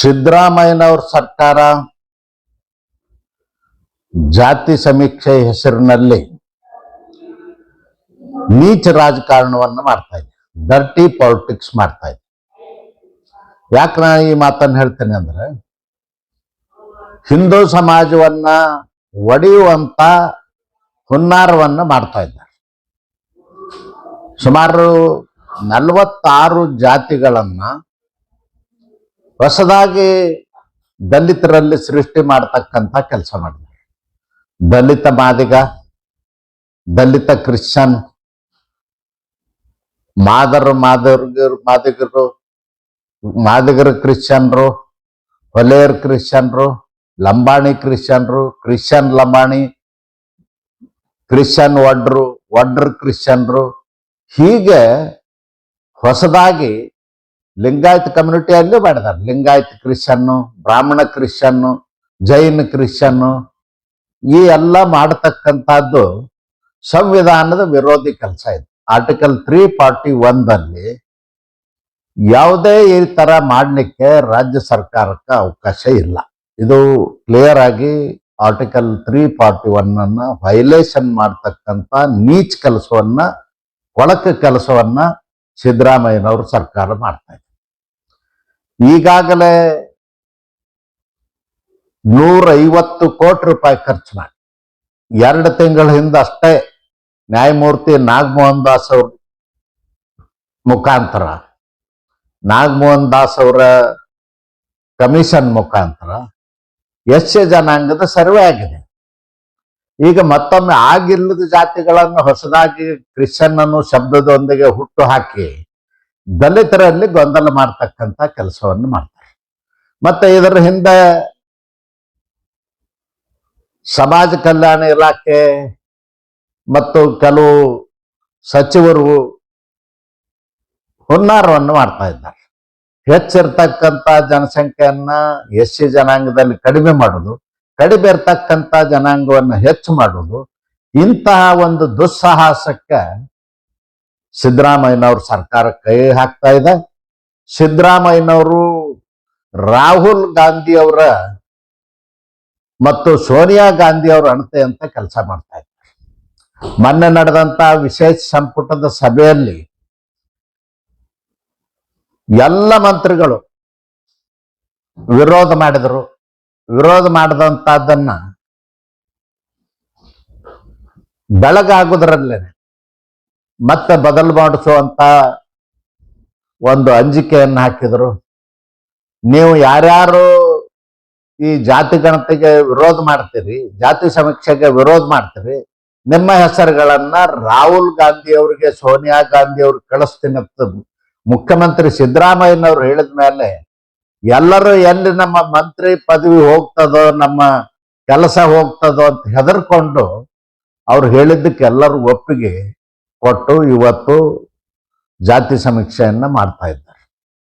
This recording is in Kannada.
ಸಿದ್ದರಾಮಯ್ಯನವ್ರ ಸರ್ಕಾರ ಜಾತಿ ಸಮೀಕ್ಷೆ ಹೆಸರಿನಲ್ಲಿ ನೀಚ ರಾಜಕಾರಣವನ್ನು ಮಾಡ್ತಾ ಇದೆ. ಡರ್ಟಿ ಪಾಲಿಟಿಕ್ಸ್ ಮಾಡ್ತಾ ಇದೆ. ಯಾಕೆ ನಾನು ಈ ಮಾತನ್ನು ಹೇಳ್ತೇನೆ ಅಂದ್ರೆ, ಹಿಂದೂ ಸಮಾಜವನ್ನ ಒಡೆಯುವಂತ ಹುನ್ನಾರವನ್ನ ಮಾಡ್ತಾ ಇದ್ದಾರೆ. ಸುಮಾರು ನಲವತ್ತಾರು ಜಾತಿಗಳನ್ನ ಹೊಸದಾಗಿ ದಲಿತರಲ್ಲಿ ಸೃಷ್ಟಿ ಮಾಡತಕ್ಕಂಥ ಕೆಲಸ ಮಾಡಿದ್ದಾರೆ. ದಲಿತ ಮಾದಿಗ, ದಲಿತ ಕ್ರಿಶ್ಚಿಯನ್, ಮಾದರು ಮಾದರ್ಗರು, ಮಾದಿಗರು, ಮಾದಿಗರ ಕ್ರಿಶ್ಚಿಯನ್ರು, ಹೊಲೆಯರ್ ಕ್ರಿಶ್ಚಿಯನ್ರು, ಲಂಬಾಣಿ ಕ್ರಿಶ್ಚಿಯನ್ರು ಕ್ರಿಶ್ಚನ್ ಲಂಬಾಣಿ ಕ್ರಿಶ್ಚನ್ ಒಡ್ರು ವಡ್ರ ಕ್ರಿಶ್ಚಿಯನ್ರು, ಹೀಗೆ ಹೊಸದಾಗಿ ಲಿಂಗಾಯತ್ ಕಮ್ಯುನಿಟಿಯಲ್ಲಿ ಮಾಡಿದ್ದಾರೆ ಲಿಂಗಾಯತ್ ಕ್ರಿಶ್ಚನ್ನು ಬ್ರಾಹ್ಮಣ ಕ್ರಿಶ್ಚಿಯನ್ನು, ಜೈನ ಕ್ರಿಶ್ಚಿಯನ್ನು, ಈ ಎಲ್ಲ ಮಾಡತಕ್ಕಂಥದ್ದು ಸಂವಿಧಾನದ ವಿರೋಧಿ ಕೆಲಸ ಇದೆ. ಆರ್ಟಿಕಲ್ ತ್ರೀ ಫಾರ್ಟಿ ಒಂದಲ್ಲಿ ಯಾವುದೇ ಈ ತರ ಮಾಡಲಿಕ್ಕೆ ರಾಜ್ಯ ಸರ್ಕಾರಕ್ಕೆ ಅವಕಾಶ ಇಲ್ಲ. ಇದು ಕ್ಲಿಯರ್ ಆಗಿ ಆರ್ಟಿಕಲ್ ತ್ರೀ ಫಾರ್ಟಿ ಒನ್ ಅನ್ನ ವೈಲೇಷನ್ ಮಾಡ್ತಕ್ಕಂಥ ನೀಚ್ ಕೆಲಸವನ್ನ, ಕೊಳಕ ಕೆಲಸವನ್ನ ಸಿದ್ದರಾಮಯ್ಯನವರು ಸರ್ಕಾರ ಮಾಡ್ತಾ ಇದ್ದಾರೆ. ಈಗಾಗಲೇ ನೂರೈವತ್ತು ಕೋಟಿ ರೂಪಾಯಿ ಖರ್ಚು ಮಾಡಿ. ಎರಡು ತಿಂಗಳ ಹಿಂದೆ ಅಷ್ಟೇ ನ್ಯಾಯಮೂರ್ತಿ ನಾಗಮೋಹನ್ ದಾಸ್ ಅವ್ರ ಮುಖಾಂತರ, ನಾಗಮೋಹನ್ ದಾಸ್ ಅವರ ಕಮಿಷನ್ ಮುಖಾಂತರ ಎಸ್ ಜನಾಂಗದ ಸರ್ವೆ ಆಗಿದೆ. ಈಗ ಮತ್ತೊಮ್ಮೆ ಆಗಿಲ್ಲದ ಜಾತಿಗಳನ್ನು ಹೊಸದಾಗಿ ಕ್ರಿಶ್ಚಿಯನ್ ಅನ್ನು ಶಬ್ದದೊಂದಿಗೆ ಹುಟ್ಟು ಹಾಕಿ ದಲಿತರಲ್ಲಿ ಗೊಂದಲ ಮಾಡ್ತಕ್ಕಂಥ ಕೆಲಸವನ್ನು ಮಾಡ್ತಾರೆ. ಮತ್ತೆ ಇದರ ಹಿಂದೆ ಸಮಾಜ ಕಲ್ಯಾಣ ಇಲಾಖೆ ಮತ್ತು ಕೆಲವು ಸಚಿವರು ಹುನ್ನಾರವನ್ನು ಮಾಡ್ತಾ ಇದ್ದಾರೆ. ಹೆಚ್ಚಿರ್ತಕ್ಕಂಥ ಜನಸಂಖ್ಯೆಯನ್ನ ಎಸ್ ಸಿ ಜನಾಂಗದಲ್ಲಿ ಕಡಿಮೆ ಮಾಡುದು ಕಡಿಮೆ ಇರ್ತಕ್ಕಂಥ ಜನಾಂಗವನ್ನು ಹೆಚ್ಚು ಮಾಡೋದು ಇಂತಹ ಒಂದು ದುಸ್ಸಾಹಸಕ್ಕೆ ಸಿದ್ದರಾಮಯ್ಯನವ್ರ ಸರ್ಕಾರ ಕೈ ಹಾಕ್ತಾ ಇದೆ. ಸಿದ್ದರಾಮಯ್ಯನವರು ರಾಹುಲ್ ಗಾಂಧಿ ಅವರ ಮತ್ತು ಸೋನಿಯಾ ಗಾಂಧಿ ಅವರ ಅಣತೆ ಅಂತ ಕೆಲಸ ಮಾಡ್ತಾ ಇದ್ದಾರೆ. ಮೊನ್ನೆ ನಡೆದಂತ ವಿಶೇಷ ಸಂಪುಟದ ಸಭೆಯಲ್ಲಿ ಎಲ್ಲ ಮಂತ್ರಿಗಳು ವಿರೋಧ ಮಾಡಿದರು. ವಿರೋಧ ಮಾಡಿದಂತದ್ದನ್ನ ಬೆಳಗಾಗುದರಲ್ಲೇ ಮತ್ತೆ ಬದಲು ಮಾಡಿಸುವಂತ ಒಂದು ಅಂಜಿಕೆಯನ್ನು ಹಾಕಿದರು. ನೀವು ಯಾರ್ಯಾರು ಈ ಜಾತಿ ಗಣತಿಗೆ ವಿರೋಧ ಮಾಡ್ತೀರಿ, ಜಾತಿ ಸಮೀಕ್ಷೆಗೆ ವಿರೋಧ ಮಾಡ್ತೀರಿ, ನಿಮ್ಮ ಹೆಸರುಗಳನ್ನ ರಾಹುಲ್ ಗಾಂಧಿ ಅವರಿಗೆ, ಸೋನಿಯಾ ಗಾಂಧಿ ಅವ್ರಿಗೆ ಕಳಿಸ್ತೀನಿ ಮುಖ್ಯಮಂತ್ರಿ ಸಿದ್ದರಾಮಯ್ಯನವ್ರು ಹೇಳಿದ ಮೇಲೆ ಎಲ್ಲರೂ ಎಲ್ಲಿ ನಮ್ಮ ಮಂತ್ರಿ ಪದವಿ ಹೋಗ್ತದೋ, ನಮ್ಮ ಕೆಲಸ ಹೋಗ್ತದೋ ಅಂತ ಹೆದರ್ಕೊಂಡು ಅವ್ರು ಹೇಳಿದ್ದಕ್ಕೆ ಎಲ್ಲರೂ ಒಪ್ಪಿಗೆ ಕೊಟ್ಟು ಇವತ್ತು ಜಾತಿ ಸಮೀಕ್ಷೆಯನ್ನು ಮಾಡ್ತಾ ಇದ್ದಾರೆ.